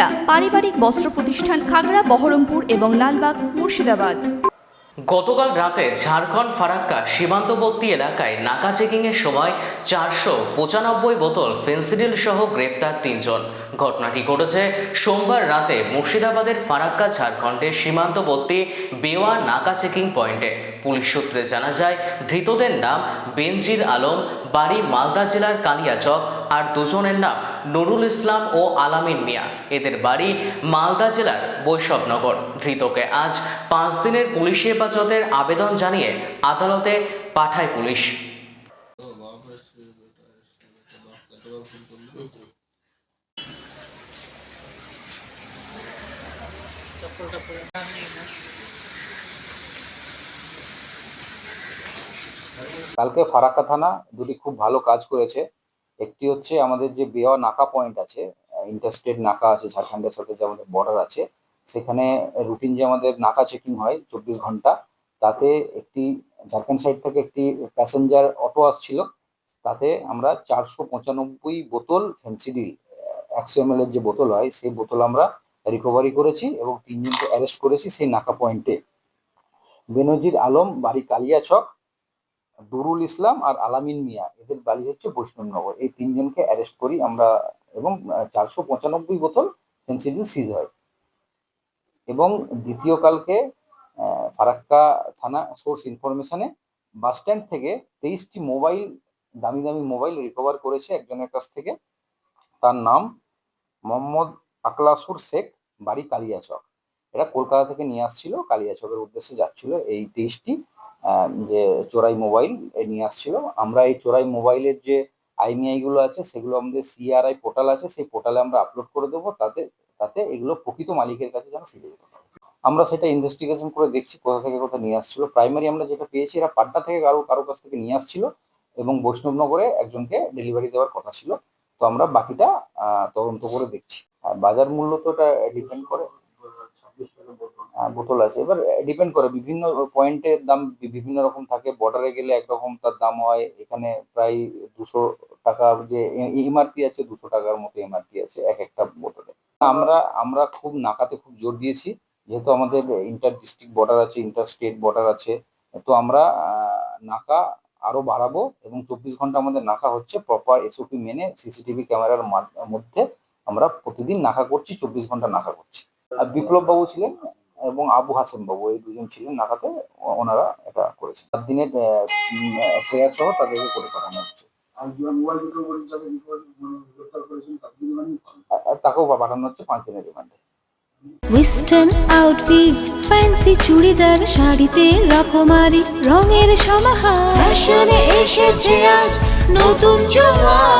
সুনিতা পারিবারিক বস্ত্র প্রতিষ্ঠান খাগড়া, বহরমপুর এবং লালবাগ, মুর্শিদাবাদ। গতকাল রাতে ঝাড়খণ্ড ফারাক্কা সীমান্তবর্তী এলাকায় নাকা চেকিংয়ের সময় চারশো পঁচানব্বই বোতল ফেন্সিডিল সহ গ্রেপ্তার তিনজন। ঘটনাটি ঘটেছে সোমবার রাতে মুর্শিদাবাদের ফারাক্কা ঝাড়খণ্ডের সীমান্তবর্তী বেওয়া নাকা চেকিং পয়েন্টে। পুলিশ সূত্রে জানা যায়, ধৃতদের নাম বেনজির আলম, বাড়ি মালদা জেলার কালিয়াচক, আর দুজনের নাম নুরুল ইসলাম ও আলামিন মিয়া। এদের বাড়ি মালদা জেলার বৈষ্ণবনগর। ধৃতকে আজ পাঁচ দিনের পুলিশি হেফাজতের আবেদন জানিয়ে আদালতে পাঠায় পুলিশ। কালকে ফারাক্কা থানা দুটি খুব ভালো কাজ করেছে। একটি হচ্ছে আমাদের যে বেওয়া নাকা পয়েন্ট আছে ইন্টারস্টেট নাকা আছে ঝাড়খণ্ডের সাথে যে আমাদের বর্ডার আছে, সেখানে রুটিন যে আমাদের নাকা চেকিং হয় চব্বিশ ঘণ্টা, তাতে একটি ঝাড়খণ্ড সাইড থেকে একটি প্যাসেঞ্জার অটো আসছিল, তাতে আমরা চারশো পঁচানব্বই বোতল ফেন্সিডিল একশো এম এর যে বোতল হয়, সেই বোতল আমরা রিকভারি করেছি এবং তিনজনকে অ্যারেস্ট করেছি সেই নাকা পয়েন্টে বেনজির আলম, বাড়ি কালিয়াচক দুরুল ইসলাম আর আলামিন মিয়া, এদের বাড়ি হচ্ছে বৈষ্ণবনগর। এই তিনজনকে অ্যারেস্ট করি আমরা এবং চারশো পঁচানব্বই বোতল ফেন্সিডিল সিজ হয়। এবং দ্বিতীয় কালকে ফারাক্কা থানা সোর্স ইনফরমেশনে বাস স্ট্যান্ড থেকে তেইশটি মোবাইল দামি দামি মোবাইল রিকভার করেছে একজনের কাছ থেকে। তার নাম মোহাম্মদ আকলাসুর শেখ, বাড়ি কালিয়াচক। এরা কলকাতা থেকে নিয়ে আসছিল, কালিয়াচকের উদ্দেশ্যে যাচ্ছিল এই তেইশটি যে চোরাই মোবাইল নিয়ে আসছিল। আমরা এই চোরাই মোবাইলের যে আইমিআই গুলো আছে, সেগুলো আমাদের সিআরআই পোর্টাল আছে, সেই পোর্টালে আমরা আপলোড করে দেবো। তাতে তাতে এগুলো প্রকৃত মালিকের কাছে যেন ফিরে যেতে আমরা সেটা ইনভেস্টিগেশন করে দেখছি কোথা থেকে কোথা নিয়ে আসছিল। প্রাইমারি আমরা যেটা পেয়েছি, এরা পাড্ডা থেকে কারও কারও কাছ থেকে নিয়ে আসছিল এবং বৈষ্ণবনগরে একজনকে ডেলিভারি দেওয়ার কথা ছিল। তো আমরা বাকিটা তদন্ত করে দেখছি। আর বাজার মূল্য তো এটা ডিপেন্ড করে। বোতল আছে। এবার ডিপেন্ড করে। বিভিন্ন পয়েন্টের দাম বিভিন্ন রকম থাকে। বর্ডারে গেলে একরকম তার দাম হয়। এখানে প্রায় দুশো টাকা যে এমআরপি আছে, দুশো টাকার মতো এমআরপি আছে এক একটা বোতলে আমরা আমরা খুব নাকাতে খুব জোর দিয়েছি। যেহেতু আমাদের ইন্টার ডিস্ট্রিক্ট বর্ডার আছে ইন্টার স্টেট বর্ডার আছে, তো আমরা নাকা আরও বাড়াবো এবং চব্বিশ ঘণ্টা আমাদের নাকা হচ্ছে প্রপার এসওপি মেনে সিসিটিভি ক্যামেরার মাধ- মধ্যে আমরা প্রতিদিন নাকা করছি, চব্বিশ ঘণ্টা নাকা করছি। আর বিপ্লব বাবু ছিলেন এবং আবু হাসেম বাবু এই দুজন ছিলেন নাকাতে ও- ওনারা এটা করেছেন। সাত দিনের প্রেয়ার সহ তাদেরকে করে পাঠানো হচ্ছে। মানে তাকেও পাঠানো হচ্ছে পাঁচ দিনের রিমান্ডে। ওয়েস্টার্ন আউটফিট ফ্যান্সি চুড়িদার শাড়িতে রকমারি রঙের সমাহার। ফ্যাশনে এসেছে আজ নতুন সুনিতা